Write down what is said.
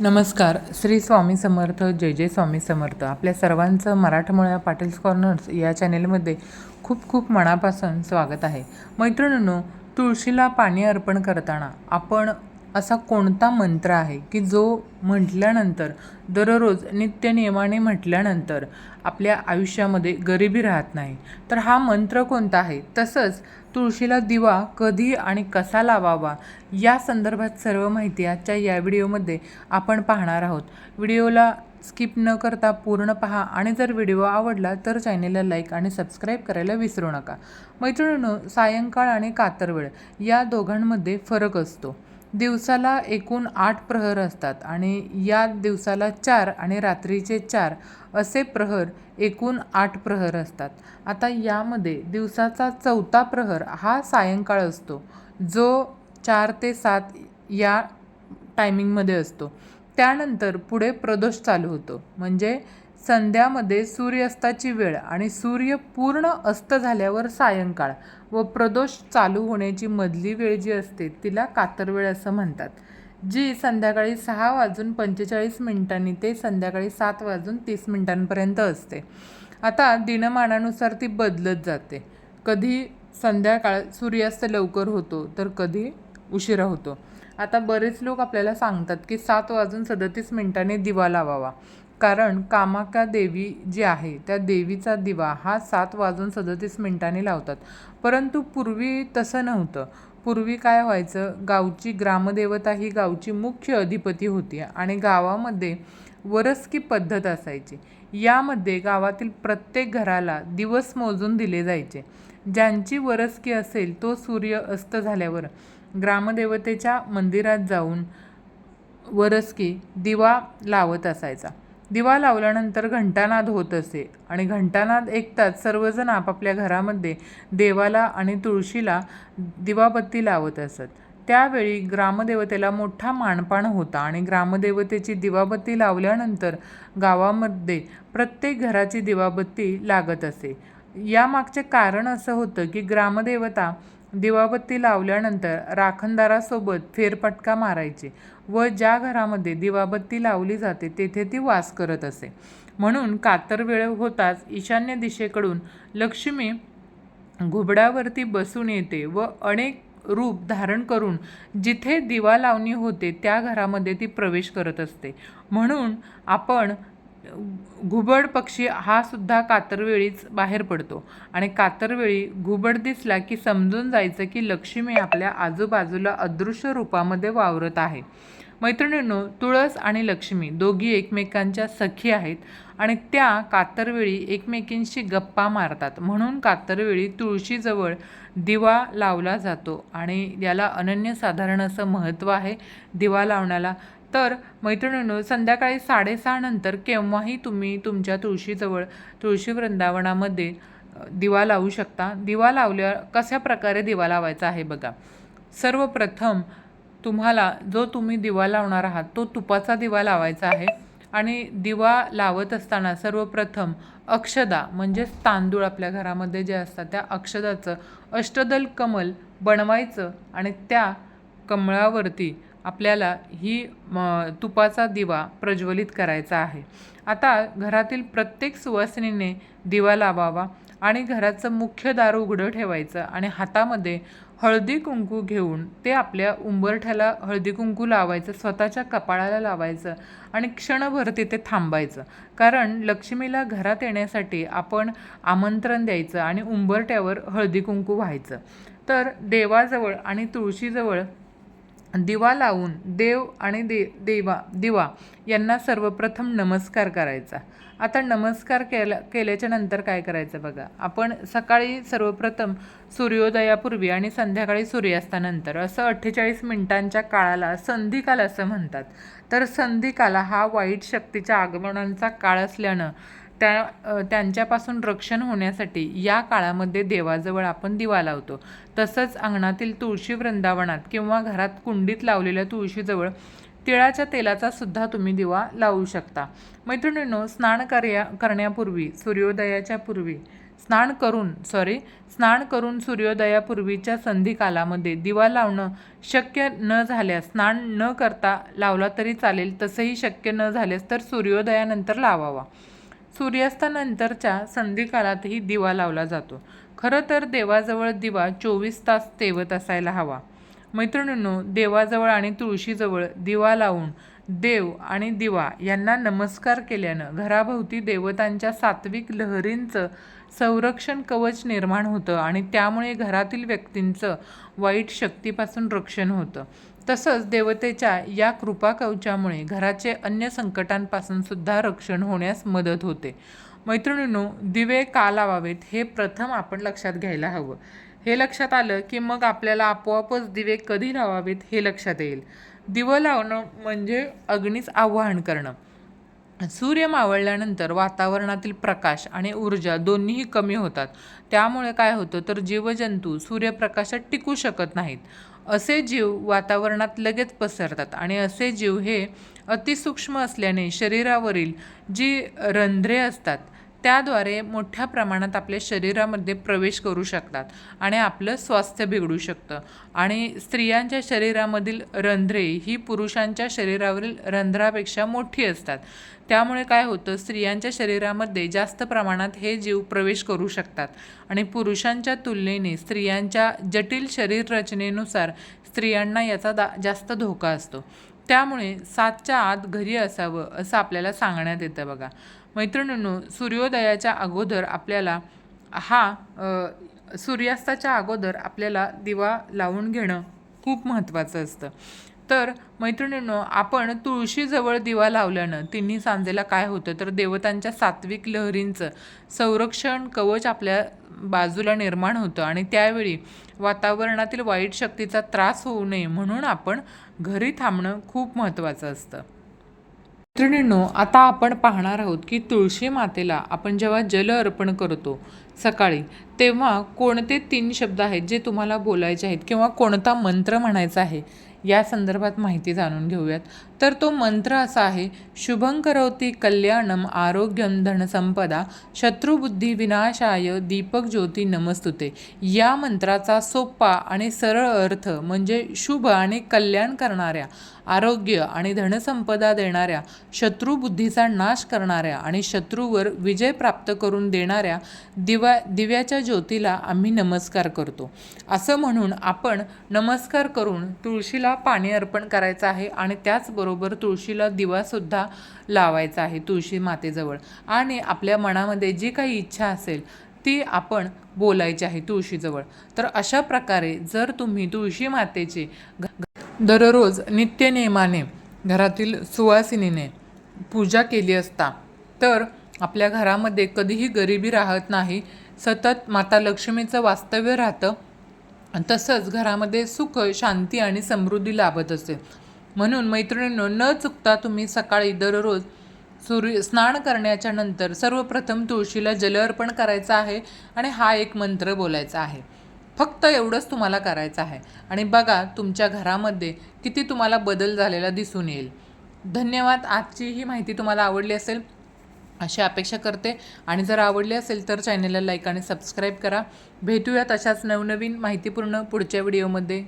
नमस्कार श्री स्वामी समर्थ जय जय स्वामी समर्थ. आपल्या सर्वांचं मराठमोळ्या पाटील्स कॉर्नर्स या चॅनेलमध्ये खूप खूप मनापासून स्वागत आहे. मैत्रिणींनो तुळशीला पाणी अर्पण करताना आपण असा कोणता मंत्र आहे की जो म्हटल्यानंतर दररोज नित्यनियमाने म्हटल्यानंतर आपल्या आयुष्यामध्ये गरिबी राहत नाही? तर हा मंत्र कोणता आहे? तसंच तुळशीला दिवा कधी आणि कसा लावावा या संदर्भात सर्व माहिती आजच्या या व्हिडिओमध्ये आपण पाहणार आहोत. व्हिडिओला स्किप न करता पूर्ण पहा आणि जर व्हिडिओ आवडला तर चॅनेलला लाईक आणि सबस्क्राईब करायला विसरू नका. मैत्रिणींनो सायंकाळ आणि कातरवेळ या दोघांमध्ये फरक असतो. दिवसाला एकूण आठ प्रहर असतात आणि या दिवसाला चार आणि रात्रीचे चार असे प्रहर एकूण आठ प्रहर असतात. आता यामध्ये दिवसाचा चौथा प्रहर हा सायंकाळ असतो जो चार ते सात या टायमिंगमध्ये असतो. त्यानंतर पुढे प्रदोष चालू होतो म्हणजे संध्यामध्ये सूर्यास्ताची वेळ आणि सूर्य पूर्ण अस्त झाल्यावर सायंकाळ व प्रदोष चालू होण्याची मधली वेळ जी असते तिला कातरवेळ असं म्हणतात. जी संध्याकाळी सहा वाजून पंचेचाळीस मिनिटांनी ते संध्याकाळी सात वाजून तीस मिनिटांपर्यंत असते. आता दिनमानानुसार ती बदलत जाते. कधी संध्याकाळ सूर्यास्त लवकर होतो तर कधी उशिरा होतो. आता बरेच लोक आपल्याला सांगतात की सात वाजून सदतीस मिनिटांनी दिवा लावावा. कारण कामाका देवी जी आहे त्या देवीचा दिवा हा सात वाजून सदतीस मिनिटांनी लावतात. परंतु पूर्वी तसं नव्हतं. पूर्वी काय व्हायचं गावची ग्रामदेवता ही गावची मुख्य अधिपती होती आणि गावामध्ये वरसकी पद्धत असायची. यामध्ये गावातील प्रत्येक घराला दिवस मोजून दिले जायचे. ज्यांची वरसकी असेल तो सूर्य अस्त झाल्यावर ग्रामदेवतेच्या मंदिरात जाऊन वरसकी दिवा लावत असायचा. दिवा लावल्यानंतर घंटानाद होत असे आणि घंटानाद ऐकताच सर्वजण आपापल्या घरामध्ये देवाला आणि तुळशीला दिवाबत्ती लावत असत. त्यावेळी ग्रामदेवतेला मोठा मानपान होता आणि ग्रामदेवतेची दिवाबत्ती लावल्यानंतर गावामध्ये प्रत्येक घराची दिवाबत्ती लागत असे. यामागचे कारण असं होतं की ग्रामदेवता दिवाबत्ती लावल्यानंतर राखणदारासोबत फेरफटका मारायचे व ज्या घरामध्ये दिवाबत्ती लावली जाते तेथे ती वास करत असे. म्हणून कातर वेळ होताच ईशान्य दिशेकडून लक्ष्मी घुबडावरती बसून येते व अनेक रूप धारण करून जिथे दिवा लावणी होते त्या घरामध्ये ती प्रवेश करत असते. म्हणून आपण घुबड पक्षी हा सुद्धा कातरवेळीच बाहेर पडतो. आणि कातरवेळी घुबड दिसला की समजून जायचं की लक्ष्मी आपल्या आजूबाजूला अदृश्य रूपामध्ये वावरत आहे. मैत्रिणींनो तुळस आणि लक्ष्मी दोघी एकमेकांच्या सखी आहेत आणि त्या कातरवेळी एकमेकींशी गप्पा मारतात. म्हणून कातरवेळी तुळशीजवळ दिवा लावला जातो आणि याला अनन्यसाधारण असं महत्त्व आहे. दिवा लावण्याला तर मैत्रिणींनो संध्याकाळी साडेसहानंतर केव्हाही तुम्ही तुमच्या तुळशीजवळ तुळशी वृंदावनामध्ये दिवा लावू शकता. दिवा लावल्या कशा प्रकारे दिवा लावायचा आहे बघा. सर्वप्रथम तुम्हाला जो तुम्ही दिवा लावणार आहात तो तुपाचा दिवा लावायचा आहे. आणि दिवा लावत असताना सर्वप्रथम अक्षदा म्हणजेच तांदूळ आपल्या घरामध्ये जे असतात त्या अक्षदाचं अष्टदल कमल बनवायचं आणि त्या कमळावरती आपल्याला ही म तुपाचा दिवा प्रज्वलित करायचा आहे. आता घरातील प्रत्येक सुवासिनीने दिवा लावावा आणि घराचं मुख्य दार उघडं ठेवायचं आणि हातामध्ये हळदी कुंकू घेऊन ते आपल्या उंबरठ्याला हळदी कुंकू लावायचं स्वतःच्या कपाळाला लावायचं आणि क्षणभर तिथे थांबायचं. कारण लक्ष्मीला घरात येण्यासाठी आपण आमंत्रण द्यायचं आणि उंबरठ्यावर हळदी कुंकू व्हायचं. तर देवाजवळ आणि तुळशीजवळ दिवा लावून देव आणि दे देवा दिवा यांना सर्वप्रथम नमस्कार करायचा. आता नमस्कार केला केल्याच्यानंतर काय करायचं बघा. आपण सकाळी सर्वप्रथम सूर्योदयापूर्वी आणि संध्याकाळी सूर्यास्तानंतर असं अठ्ठेचाळीस मिनिटांच्या काळाला संधिकाल असं म्हणतात. तर संधिकाला हा वाईट शक्तीच्या आगमनांचा काळ असल्यानं त्या त्यांच्यापासून रक्षण होण्यासाठी या काळामध्ये देवाजवळ आपण दिवा लावतो. तसंच अंगणातील तुळशी वृंदावनात किंवा घरात कुंडीत लावलेल्या तुळशीजवळ तिळाच्या तेलाचा सुद्धा तुम्ही दिवा लावू शकता. मैत्रिणींनो स्नान कार्या करण्यापूर्वी सूर्योदयाच्या पूर्वी स्नान करून सॉरी स्नान करून सूर्योदयापूर्वीच्या संधिकालामध्ये दिवा लावणं शक्य न झाल्यास स्नान न करता लावला तरी चालेल तसंही शक्य न झाल्यास तर सूर्योदयानंतर लावावा. सूर्यास्तानंतरच्या संधिकालातही दिवा लावला जातो. खरं तर देवाजवळ दिवा चोवीस तास तेवत असायला हवा. मैत्रिणींनो देवाजवळ आणि तुळशीजवळ दिवा लावून देव आणि दिवा यांना नमस्कार केल्यानं घराभोवती देवतांच्या सात्विक लहरींचं संरक्षण कवच निर्माण होतं आणि त्यामुळे घरातील व्यक्तींचं वाईट शक्तीपासून रक्षण होतं. तसंच देवतेच्या या कृपा कवचामुळे घराचे अन्य संकटांपासून सुद्धा रक्षण होण्यास मदत होते. मैत्रिणींनो दिवे का लावावेत हे प्रथम आपण लक्षात घ्यायला हवं. हे लक्षात आलं की मग आपल्याला आपोआपच दिवे कधी लावावेत हे लक्षात येईल. दिवं लावणं म्हणजे अग्नीच आवाहन करणं. सूर्य मावळल्यानंतर वातावरणातील प्रकाश आणि ऊर्जा दोन्हीही कमी होतात. त्यामुळे काय होतं तर जीवजंतू सूर्यप्रकाशात टिकू शकत नाहीत. असे जीव वातावरणात लगेच पसरतात आणि असे जीव हे अतिसूक्ष्म असल्याने शरीरावरील जी रंध्रे असतात त्याद्वारे मोठ्या प्रमाणात आपल्या शरीरामध्ये प्रवेश करू शकतात आणि आपलं स्वास्थ्य बिघडू शकतं. आणि स्त्रियांच्या शरीरामधील रंध्रे ही पुरुषांच्या शरीरावरील रंध्रापेक्षा मोठी असतात. त्यामुळे काय होतं स्त्रियांच्या शरीरामध्ये जास्त प्रमाणात हे जीव प्रवेश करू शकतात. आणि पुरुषांच्या तुलनेने स्त्रियांच्या जटिल शरीर रचनेनुसार स्त्रियांना याचा दा जास्त धोका असतो. त्यामुळे सातच्या आत घरी असावं असं आपल्याला सांगण्यात येतं बघा. मैत्रिणींनो सूर्योदयाच्या अगोदर आपल्याला हा सूर्यास्ताच्या अगोदर आपल्याला दिवा लावून घेणं खूप महत्त्वाचं असतं. तर मैत्रिणींनो आपण तुळशीजवळ दिवा लावल्यानं तिन्ही सांजेला काय होतं? तर देवतांच्या सात्विक लहरींचं संरक्षण कवच आपल्या बाजूला निर्माण होतं आणि त्यावेळी वातावरणातील वाईट शक्तीचा त्रास होऊ नये म्हणून आपण घरी थांबणं खूप महत्त्वाचं असतं. मैत्रिणींनो आता आपण पाहणार आहोत की तुळशी मातेला आपण जेव्हा जल अर्पण करतो सकाळी तेव्हा कोणते तीन शब्द आहेत जे तुम्हाला बोलायचे आहेत किंवा कोणता मंत्र म्हणायचा आहे? या संदर्भात माहिती जाणून घेऊयात. तर तो मंत्र असा आहे शुभंकरवती कल्याणम आरोग्यम धनसंपदा शत्रुबुद्धी विनाशाय दीपक ज्योती नमस्तुते. या मंत्राचा सोपा आणि सरळ अर्थ म्हणजे शुभ आणि कल्याण करणाऱ्या आरोग्य आणि धनसंपदा देणाऱ्या शत्रुबुद्धीचा नाश करणाऱ्या आणि शत्रूवर विजय प्राप्त करून देणाऱ्या दिवा दिव्याच्या ज्योतीला आम्ही नमस्कार करतो. असं म्हणून आपण नमस्कार करून तुळशीला पाणी अर्पण करायचं आहे आणि त्याचबरोबर तुळशीला दिवासुद्धा लावायचा आहे तुळशी मातेजवळ. आणि आपल्या मनामध्ये जी काही इच्छा असेल ती आपण बोलायची आहे तुळशीजवळ. तर अशा प्रकारे जर तुम्ही तुळशी मातेचे दररोज नित्यनेमाने घरातील सुवासिनीने पूजा केली असता तर आपल्या घरामध्ये कधीही गरिबी राहत नाही सतत माता लक्ष्मीचं वास्तव्य राहतं तसंच घरामध्ये सुख शांती आणि समृद्धी लाभत असते म्हणून मैत्रिणींनो न चुकता तुम्ही सकाळी दररोज सूर्य स्नान करण्याच्या नंतर सर्वप्रथम तुळशीला जल अर्पण करायचं आहे आणि हा एक मंत्र बोलायचा आहे. फक्त एवढंच तुम्हाला करायचं आहे. आणि बघा तुमच्या घरामध्ये किती तुम्हाला बदल झालेला दिसून येईल. धन्यवाद. आजची ही माहिती तुम्हाला आवडली असेल अशी अपेक्षा करते. आणि जर आवडली असेल तर चॅनलला लाईक आणि सबस्क्राईब करा. भेटूयात अशाच नवनवीन माहितीपूर्ण पुढच्या व्हिडिओमध्ये.